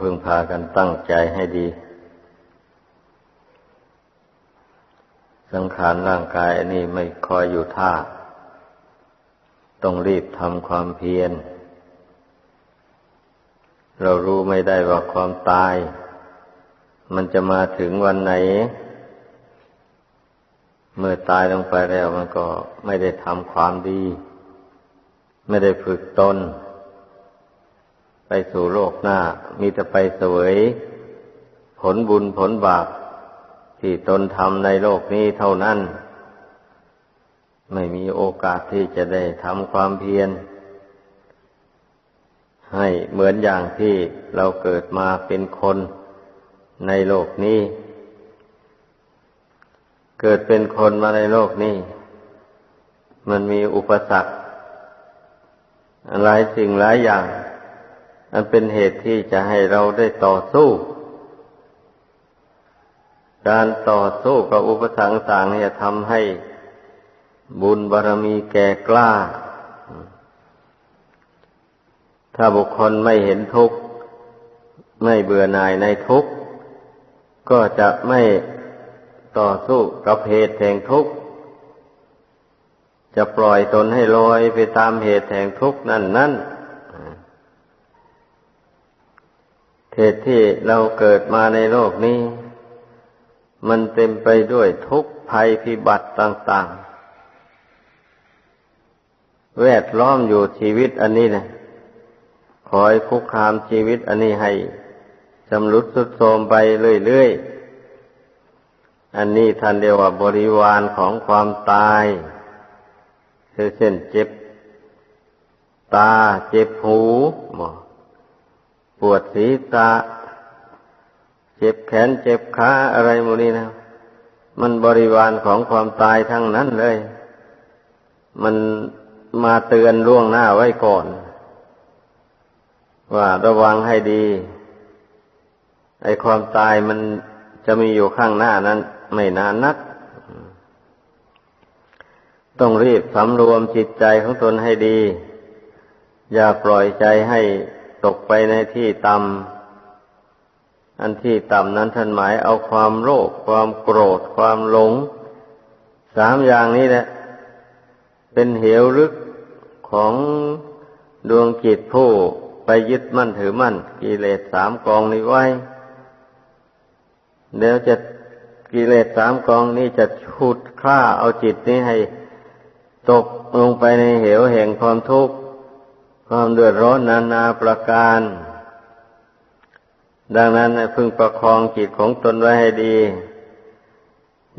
พึงพากันตั้งใจให้ดี สังขารร่างกายนนี้ไม่คอยอยู่ท่า ต้องรีบทำความเพียร เรารู้ไม่ได้ว่าความตาย มันจะมาถึงวันไหน เมื่อตายลงไปแล้วมันก็ไม่ได้ทำความดี ไม่ได้ฝึกตน ไปสู่โลกหน้า มีแต่ไปเสวย ผลบุญผลบาปที่ตนทำในโลกนี้เท่านั้น ไม่มีโอกาสที่จะได้ทำความเพียร ให้เหมือนอย่างที่เราเกิดมาเป็นคนในโลกนี้ เกิดเป็นคนมาในโลกนี้ มันมีอุปสรรคหลายสิ่งหลายอย่าง อันเป็นเหตุที่จะให้เราได้ต่อสู้ การต่อสู้กับอุปสรรคต่างเนี่ยทำให้บุญบารรมีแก่กล้า ถ้าบุคคลไม่เห็นทุกข์ ไม่เบื่อหน่ายในทุกข์ ก็จะไม่ต่อสู้กับเหตุแห่งทุกข์ จะปล่อยตนให้ลอยไปตามเหตุแห่งทุกข์นั่นนั่น เหตุที่เราเกิดมาในโลกนี้ มันเต็มไปด้วยทุกข์ภัยพิบัติต่าง ๆ แวดล้อมอยู่ชีวิตอันนี้นะคอยคุกคามชีวิตอันนี้ให้จำรุดสุดโทรมไปเรื่อยๆ อันนี้ท่านเรียกว่าบริวารของความตาย คือเช่นเจ็บ ตาเจ็บหูบอ ปวดศีรษะเจ็บแขนเจ็บขาอะไรโมนี้นะ มันบริวารของความตายทั้งนั้นเลย มันมาเตือนล่วงหน้าไว้ก่อน ว่าระวังให้ดีไอ้ความตายมันจะมีอยู่ข้างหน้านั้น ไม่นานนัก ต้องรีบสำรวมจิตใจของตนให้ดี อย่าปล่อยใจให้ ตกไปในที่ต่ำอันที่ต่ำนั้นท่านหมายเอาความโลภความโกรธ ความหลง สามอย่างนี้แหละ เป็นเหวลึกของดวงจิตผู้ไปยึดมั่นถือมั่น กิเลสสามกองนี้ไว้ เดี๋ยวจะกิเลสสามกองนี้จะชุดฆ่าเอาจิตนี้ให้ ตกลงไปในเหวแห่งความทุกข์ ความเดือดร้อนนานาประการ ดังนั้นพึงประคองจิตของตนไว้ให้ดี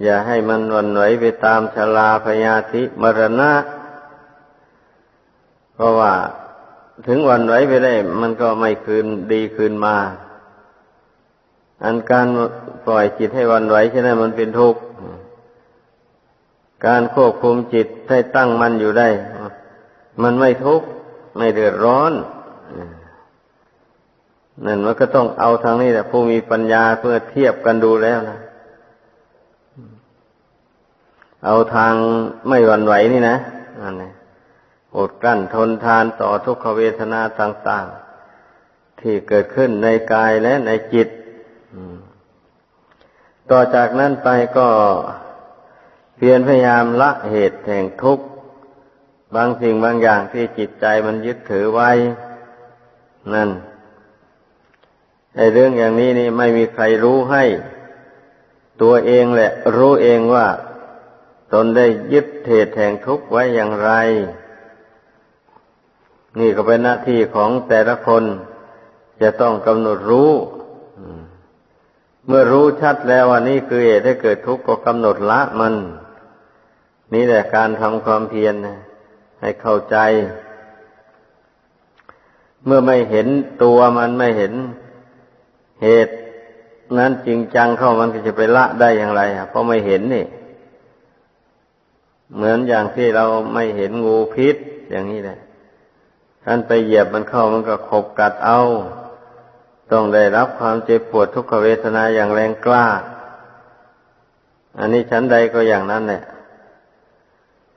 อย่าให้มันวันไหวไปตามชลาพยาธิมรณะ เพราะว่าถึงวันไหวไปได้ มันก็ไม่คืนดีคืนมา อันการปล่อยจิตให้วันไหวใช่ไหมมันเป็นทุกข์การควบคุมจิตให้ตั้งมันอยู่ได้ มันไม่ทุกข์ ไม่เดือดร้อนนั่นมันก็ต้องเอาทางนี้แหละผู้มีปัญญาเพื่อเทียบกันดูแล้วนะเอาทางไม่หวั่นไหวนี่นะนั่นเองอดกลั้นทนทานต่อทุกขเวทนาต่างๆ ที่เกิดขึ้นในกายและในจิตต่อจากนั้นไปก็เพียรพยายามละเหตุแห่งทุกข์ บางสิ่งบางอย่างที่จิตใจมันยึดถือไว้ นั่นไอ้เรื่องอย่างนี้นี่ไม่มีใครรู้ให้ ตัวเองแหละ รู้เองว่า ตนได้ยึดเหตุแห่งทุกข์ไว้อย่างไร นี่ก็เป็นหน้าที่ของแต่ละคนจะต้องกำหนดรู้เมื่อรู้ชัดแล้วว่านี่คือเหตุให้เกิดทุกข์ก็กำหนดละมัน นี่แหละการทำความเพียรนะ ให้เข้าใจ เมื่อไม่เห็นตัวมันไม่เห็นเหตุนั้นจริงจังเข้ามันก็จะไปละได้อย่างไรเพราะไม่เห็นนี่ เหมือนอย่างที่เราไม่เห็นงูพิษอย่างนี้แหละท่านไปเหยียบมันเข้ามันก็ขบกัดเอา ต้องได้รับความเจ็บปวดทุกขเวทนาอย่างแรงกล้า อันนี้ชั้นใดก็อย่างนั้นแหละ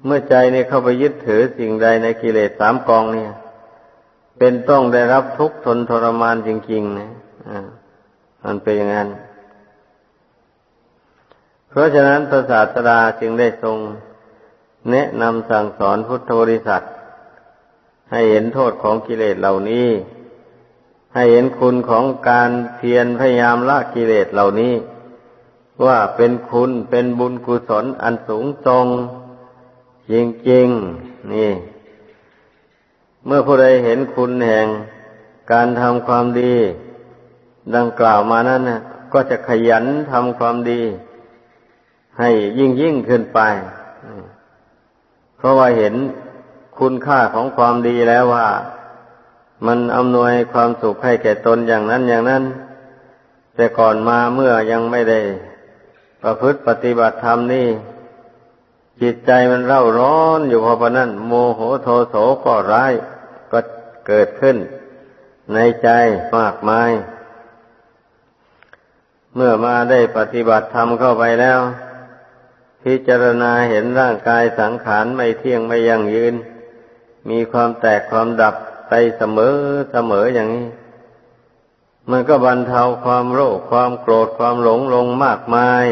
เมื่อใจเนี่ยเข้าไปยึดถือสิ่งใดในกิเลสสามกองเนี่ย เป็นต้องได้รับทุกข์ทนทรมานจริงๆนะอ่ามันเป็นอย่างนั้น เพราะฉะนั้นพระศาสดาจึงได้ทรง แนะนำสั่งสอนพุทธบริษัท ให้เห็นโทษของกิเลสเหล่านี้ ให้เห็นคุณของการเพียรพยายามละกิเลสเหล่านี้ ว่าเป็นคุณเป็นบุญกุศลอันสูงทรง จริงๆนี่ เมื่อผู้ใดเห็นคุณแห่ง การทำความดี ดังกล่าวมานั้นนะก็จะขยันทำความดี ให้ยิ่งยิ่งขึ้นไป เพราะว่าเห็นคุณค่าของความดีแล้วว่า มันอำนวยความสุขให้แก่ตนอย่างนั้นอย่างนั้น แต่ก่อนมาเมื่อยังไม่ได้ ประพฤติปฏิบัติธรรมนี่ จิตใจมันเร่าร้อนอยู่เพราะนั้นโมโหโทโสก็ร้าย ก็เกิดขึ้น ในใจมากมาย เมื่อมาได้ปฏิบัติธรรมเข้าไปแล้ว พิจารณาเห็นร่างกายสังขารไม่เที่ยงไม่ยั่งยืน มีความแตกความดับไปเสมอเสมออย่างนี้ มันก็บรรเทาความโลภความโกรธความหลงลงมากมาย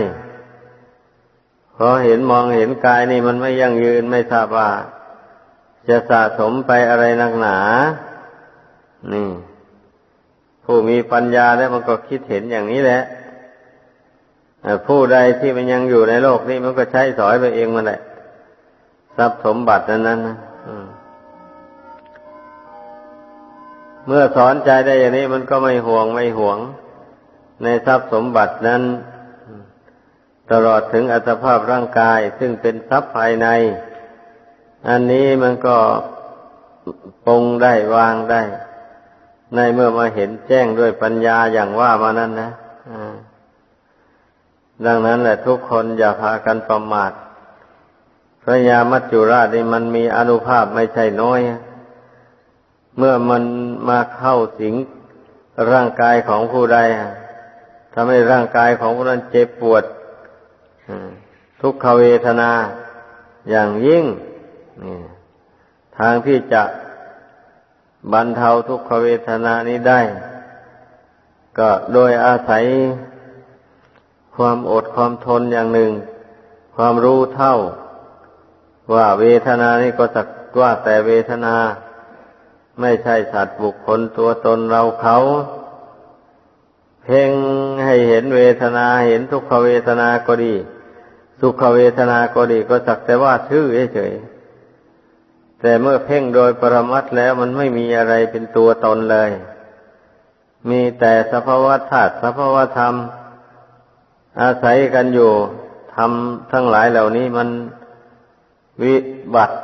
อเห็นมองเห็นกายนี่มันไม่ยั่งยืนไม่ทราบว่า จะสะสมไปอะไรนักหนา นี่ ผู้มีปัญญาแล้วมันก็คิดเห็นอย่างนี้แหละผู้ใดที่มันยังอยู่ในโลกนี้มันก็ใช้สอยไปเองมันแหละทรัพย์สมบัตินั้นนั้นนะเมื่อสอนใจได้อย่างนี้มันก็ไม่ห่วงไม่ห่วง ในทรัพย์สมบัตินั้น ตลอดถึงอัตภาพร่างกายซึ่งเป็นทรัพย์ภายใน อันนี้มันก็ปรงได้วางได้ ในเมื่อมาเห็นแจ้งด้วยปัญญาอย่างว่ามานั้นนะดังนั้นแหละทุกคนอย่าพากันประมาทพระยามัจจุราชนี่มันมีอนุภาพไม่ใช่น้อย เมื่อมันมาเข้าสิงร่างกายของผู้ใดทำให้ร่างกายของผู้นั้นเจ็บปวด ทุกขเวทนาอย่างยิ่งนี่ทางที่จะบรรเทาทุกขเวทนานี้ได้ ก็โดยอาศัยความอดความทนอย่างหนึ่ง ความรู้เท่า ว่าเวทนานี้ก็สักว่าแต่เวทนา ไม่ใช่สัตว์บุคคลตัวตนเราเขา เพ่งให้เห็นเวทนาเห็นทุกขเวทนาก็ดี สุขเวทนาก็ดีก็สักแต่ว่าชื่อเฉยแต่เมื่อเพ่งโดยปรมัตแล้วมันไม่มีอะไรเป็นตัวตนเลย มีแต่สภาวะธาตุสภาวะธรรม อาศัยกันอยู่ทำทั้งหลายเหล่านี้มันวิบัติ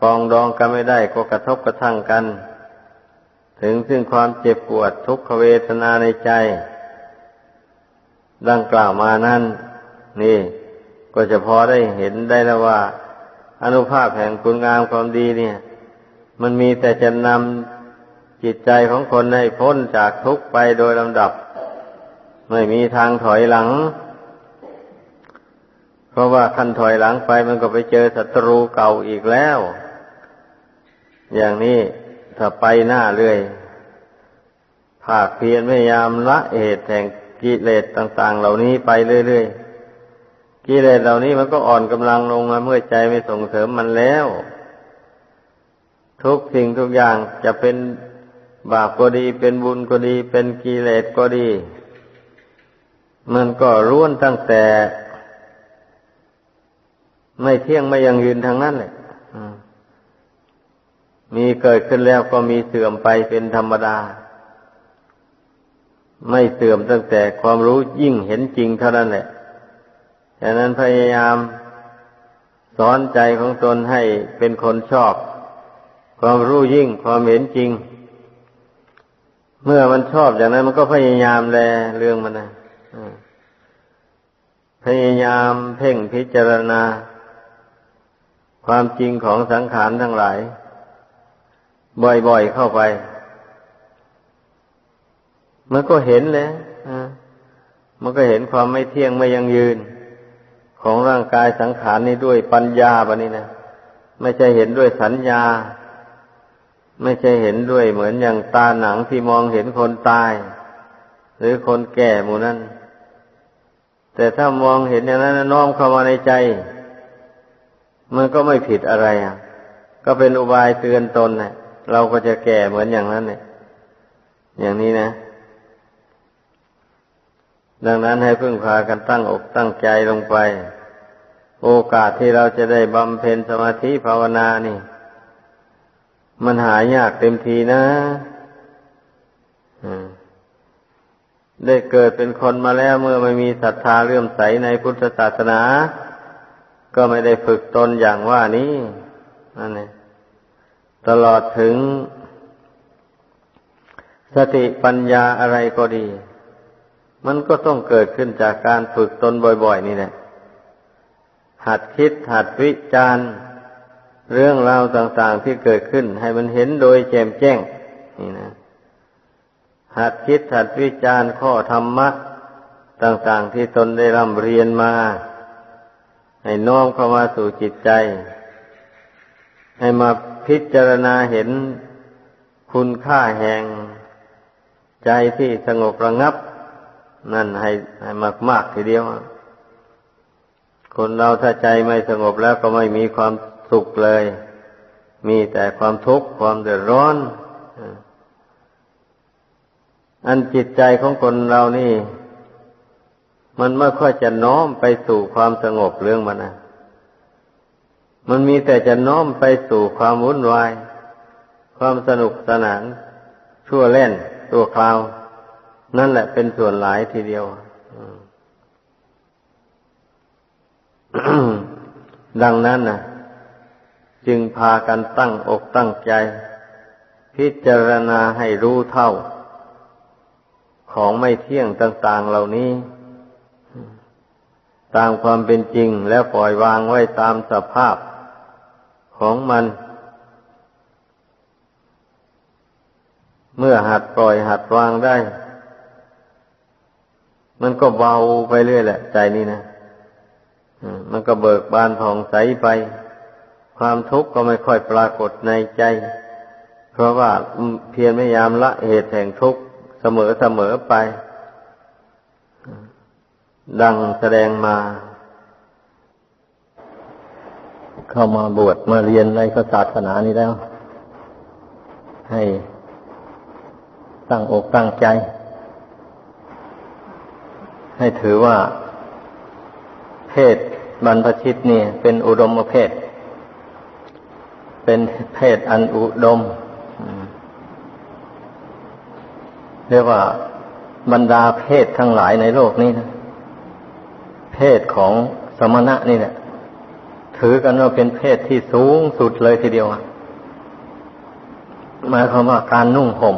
ปองดองกันไม่ได้ก็กระทบกระทั่งกัน ถึงซึ่งความเจ็บปวดทุกขเวทนาในใจ ดังกล่าวมานั้นนี่ ก็จะพอได้เห็นได้แล้วว่า อนุภาพแห่งคุณงามความดีเนี่ย มันมีแต่จะนำจิตใจของคนให้พ้นจากทุกข์ไปโดยลำดับ ไม่มีทางถอยหลัง เพราะว่าคันถอยหลังไปมันก็ไปเจอศัตรูเก่าอีกแล้ว อย่างนี้ถ้าไปหน้าเรื่อยภาคเพียรพยายามละเหตุแห่งกิเลสต่าง ๆ เหล่านี้ไปเรื่อยๆ กิเลสเหล่านี้มันก็อ่อนกำลังลงมาเมื่อใจไม่ส่งเสริมมันแล้ว ทุกสิ่งทุกอย่างจะเป็นบาปก็ดีเป็นบุญก็ดี เป็นกิเลสก็ดี มันก็ร่วนตั้งแต่ ไม่เที่ยงไม่ยังยืนทางนั้นเลยมีเกิดขึ้นแล้วก็มีเสื่อมไปเป็นธรรมดา ไม่เสื่อมตั้งแต่ความรู้ยิ่งเห็นจริงเท่านั้นแหละ ฉะนั้นพยายามสอนใจของตนให้เป็นคนชอบ ความรู้ยิ่งความเห็นจริง เมื่อมันชอบอย่างนั้นมันก็พยายามแลเรื่องมันนะพยายามเพ่งพิจารณา ความจริงของสังขารทั้งหลาย บ่อยๆเข้าไป มันก็เห็นเลยมันก็เห็นความไม่เที่ยงไม่ยังยืน ของร่างกายสังขารนี้ด้วยปัญญาบะนี้นะ ไม่ใช่เห็นด้วยสัญญา ไม่ใช่เห็นด้วยเหมือนอย่างตาหนังที่มองเห็นคนตาย หรือคนแก่หมู่นั้น แต่ถ้ามองเห็นอย่างนั้นน้อมเข้ามาในใจ มันก็ไม่ผิดอะไรอะ ก็เป็นอุบายเตือนตนนะเราก็จะแก่เหมือนอย่างนั้นเนี่ยอย่างนี้นะ ดังนั้นให้พึ่งพากันตั้งอกตั้งใจลงไป โอกาสที่เราจะได้บำเพ็ญสมาธิภาวนานี่ มันหายากเต็มทีนะได้เกิดเป็นคนมาแล้วเมื่อไม่มีศรัทธาเลื่อมใสในพุทธศาสนา ก็ไม่ได้ฝึกตนอย่างว่านี้นั่นเองตลอดถึงสติปัญญาอะไรก็ดี มันก็ต้องเกิดขึ้นจากการฝึกตนบ่อย ๆ นี่แหละหัดคิดหัดวิจารณ์เรื่องราวต่างๆที่เกิดขึ้น ให้มันเห็นโดยแจ่มแจ้ง นี่นะ หัดคิดหัดวิจารณ์ข้อธรรมะ ต่างๆที่ตนได้ร่ำเรียนมา ให้น้อมเข้ามาสู่จิตใจ ให้มาพิจารณาเห็นคุณค่าแห่งใจที่สงบระงับ นั่นให้ให้มากมากทีเดียว คนเราถ้าใจไม่สงบแล้วก็ไม่มีความสุขเลย มีแต่ความทุกข์ความเดือดร้อน อันจิตใจของคนเรานี่ มันไม่ค่อยจะน้อมไปสู่ความสงบเรื่องมันนะมันมีแต่จะน้อมไปสู่ความวุ่นวาย ความสนุกสนานชั่วเล่นตัวคราว นั่นแหละเป็นส่วนหลายทีเดียวดังนั้นนะจึงพากันตั้งอกตั้งใจ พิจารณาให้รู้เท่า ของไม่เที่ยงต่าง ๆเหล่านี้ ตามความเป็นจริงแล้วปล่อยวางไว้ตามสภาพของมัน เมื่อหัดปล่อยหัดวางได้ มันก็เบาไปเรื่อยแหละ ใจนี่นะมันก็เบิกบานผ่องใสไป ความทุกข์ก็ไม่ค่อยปรากฏในใจ เพราะว่าเพียรพยายามละเหตุแห่งทุกข์เสมอเสมอไป ดังแสดงมา เข้ามาบวชมาเรียนในศาสนานี้แล้ว ให้ตั้งอกตั้งใจ ให้ถือว่า เพศบรรพชิตนี่เป็นอุดมเพศ เป็นเพศอันอุดมเรียกว่าบรรดาเพศทั้งหลายในโลกนี้นะเพศของสมณะนี่แหละถือกันว่าเป็นเพศที่สูงสุดเลยทีเดียวหมายความว่าการนุ่งห่ม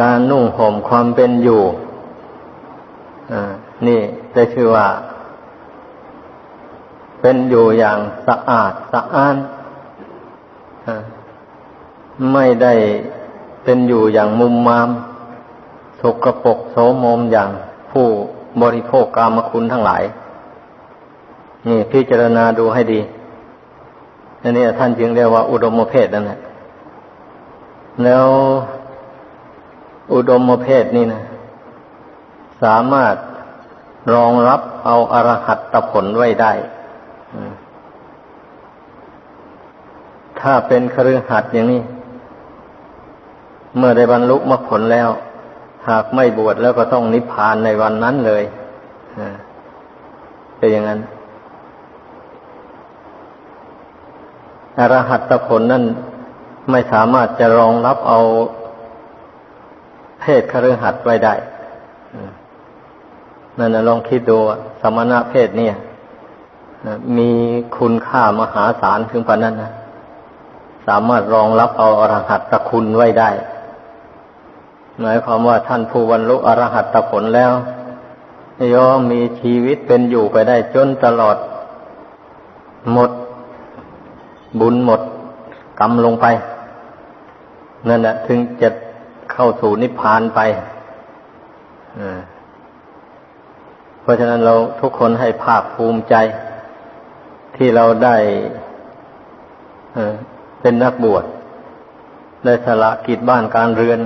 การนุ่งห่มความเป็นอยู่นี่จะชื่อว่า เป็นอยู่อย่างสะอาดสะอ้านไม่ได้เป็นอยู่อย่างมุมมามสกปรกโสมมอย่างผู้บริโภคกามคุณทั้งหลาย นี่พิจารณาดูให้ดีอันนี้ท่านจึงเรียกว่าอุดมเพศนั่นแหละแล้ว อุดมเพศนี่นะ สามารถรองรับเอาอรหัตตผลไว้ได้ ถ้าเป็นครือหัดอย่างนี้ เมื่อได้บรรลุมรรคผลแล้ว หากไม่บวชแล้วก็ต้องนิพพานในวันนั้นเลยเป็นอย่างนั้น อรหัตผลนั่นไม่สามารถจะรองรับเอา เพศคฤหัสถ์ไว้ได้นั่นนะลองคิดดูสมณะเพศเนี่ยมีคุณค่ามหาศาลถึงปานนั้นนะสามารถรองรับเอาอรหัตตคุณไว้ได้หมายความว่าท่านผู้บรรลุอรหัตตผลแล้วย่อมมีชีวิตเป็นอยู่ไปได้จนตลอด หมด บุญหมด กรรมลงไป นั่นแหละถึงจะ เข้าสู่นิพพานไปเพราะฉะนั้นเราทุกคนให้ภาคภูมิใจ ที่เราได้เป็นนักบวชได้สละกิจบ้านการเรือน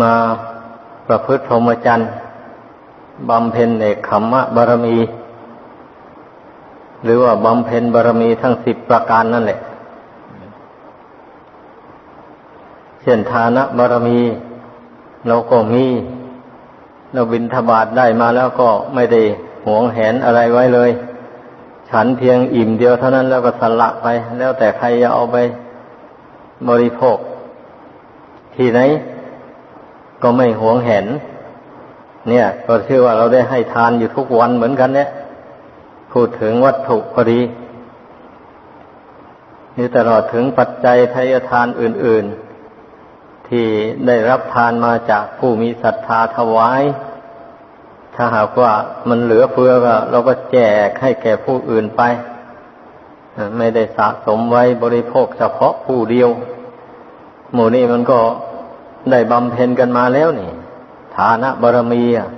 มาประพฤติพรหมจรรย์บำเพ็ญเอกขมมะบารมี หรือว่าบำเพ็ญบารมีทั้งสิบประการนั่นแหละ เช่นทานะบารมี เราก็มี เราบินทบาทได้มาแล้วก็ไม่ได้หวงแหนอะไรไว้เลย ฉันเพียงอิ่มเดียวเท่านั้นแล้วก็สละไป แล้วแต่ใครจะเอาไปบริโภค ที่ไหน ก็ไม่หวงแหน เนี่ย ก็ชื่อว่าเราได้ให้ทานอยู่ทุกวันเหมือนกันเนี่ยพูดถึงวัตถุก็ดีนี่ตลอดถึงปัจจัยทายทานอื่น ๆ ที่ได้รับทานมาจากผู้มีศรัทธาถวาย ถ้าหากว่ามันเหลือเฟือก็เราก็แจกให้แก่ผู้อื่นไป ไม่ได้สะสมไว้บริโภคเฉพาะผู้เดียว หมู่นี้มันก็ได้บำเพ็ญกันมาแล้วนี่ ฐานะบารมีอะ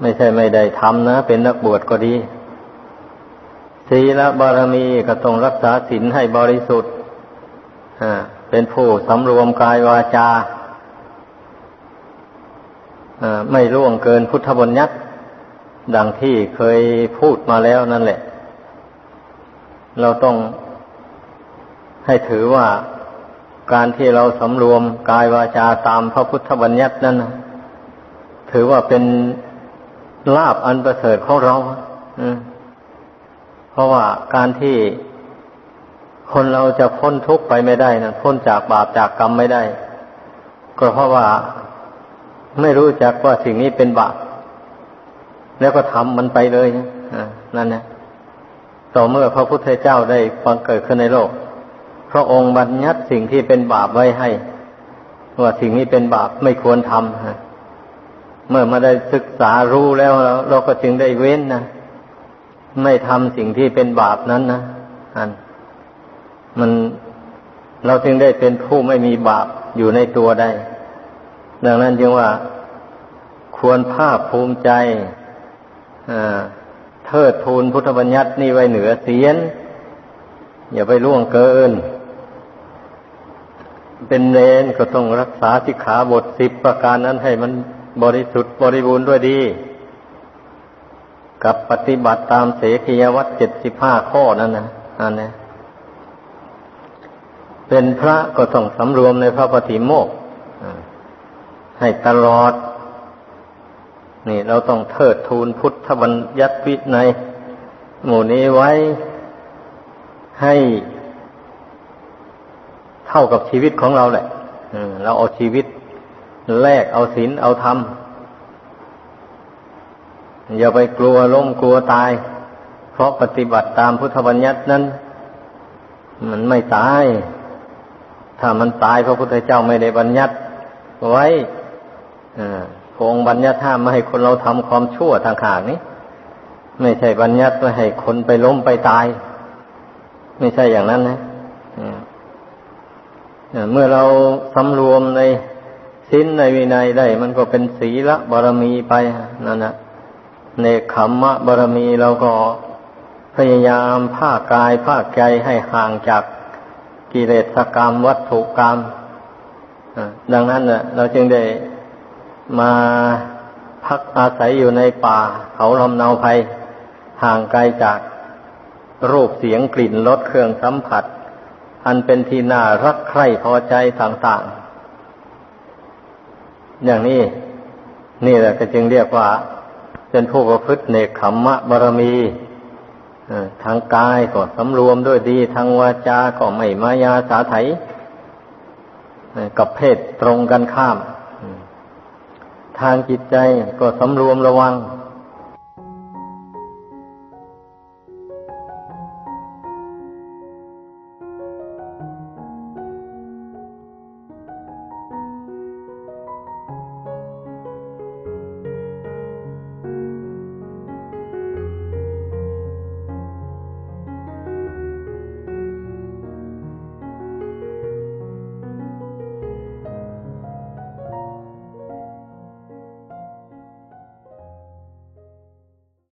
ไม่ใช่ไม่ได้ทำนะ เป็นนักบวชก็ดีศีลบารมีก็ต้องรักษาศีลให้บริสุทธิ์อ่า เป็นผู้สำรวมกายวาจาไม่ล่วงเกินพุทธบัญญัติดังที่เคยพูดมาแล้วนั่นแหละ เราต้องให้ถือว่าการที่เราสำรวมกายวาจาตามพระพุทธบัญญัตินั้นถือว่าเป็นลาบอันประเสริฐของเราเพราะว่าการที่ คนเราจะพ้นทุกข์ไปไม่ได้นะพ้นจากบาปจากกรรมไม่ได้ ก็เพราะว่าไม่รู้จักว่าสิ่งนี้เป็นบาป แล้วก็ทำมันไปเลยนั่นนะต่อเมื่อพระพุทธเจ้าได้ฟังเกิดขึ้นในโลก พระองค์บัญญัติสิ่งที่เป็นบาปไว้ให้ ว่าสิ่งนี้เป็นบาปไม่ควรทำเมื่อมาได้ศึกษารู้แล้วเราก็จึงได้เว้นนะไม่ทำสิ่งที่เป็นบาปนั้นนะอัน มันเราจึงได้เป็นผู้ไม่มีบาปอยู่ในตัวได้ ดังนั้นจึงว่าควรภาคภูมิใจเทิดทูนพุทธบัญญัตินี่ไว้เหนือเสียน อย่าไปล่วงเกิน เป็นเนนก็ต้องรักษาสิกขาบทสิบประการนั้นให้มันบริสุทธิ์บริบูรณ์ด้วยดี กับปฏิบัติตามเสขียวัตเจ็ดสิบห้าข้อนั่นนะอันนี้ เป็นพระก็ต้องสำรวมในพระปฏิโมกข์ให้ตลอด นี่เราต้องเทิดทูนพุทธบัญญัติวิในหมู่นี้ไว้ให้เท่ากับชีวิตของเราแหละเราเอาชีวิตแลกเอาศีลเอาธรรม อย่าไปกลัวล้มกลัวตาย เพราะปฏิบัติตามพุทธบัญญัตินั้น มันไม่ตาย ถ้ามันตายพระพุทธเจ้าไม่ได้บัญญัติไว้พระองค์บัญญัติห้ามไม่ให้คนเราทำความชั่วทางขางนี้ ไม่ใช่บัญญัติไม่ให้คนไปล้มไปตาย ไม่ใช่อย่างนั้นนะเมื่อเราสำรวมในสิ้นในวินัยได้ มันก็เป็นศีละบารมีไปนั่นนะในขมมะบารมีเราก็พยายามภากายภาใจให้ห่างจาก กิเลสกรรม วัตถุกรรมดังนั้นเราจึงได้มาพักอาศัยอยู่ในป่า เขาลำเนาภัยห่างไกลจากรูปเสียงกลิ่นรสเครื่องสัมผัส อันเป็นที่น่ารักใคร่พอใจต่างๆ อย่างนี้นี่แหละก็จึงเรียกว่า เป็นผู้ประพฤติเนกขมมะบารมี ทางกายก็สำรวมด้วยดี ทางวาจาก็ไม่มายาสาไถกับเพศตรงกันข้าม ทางจิตใจก็สำรวมระวัง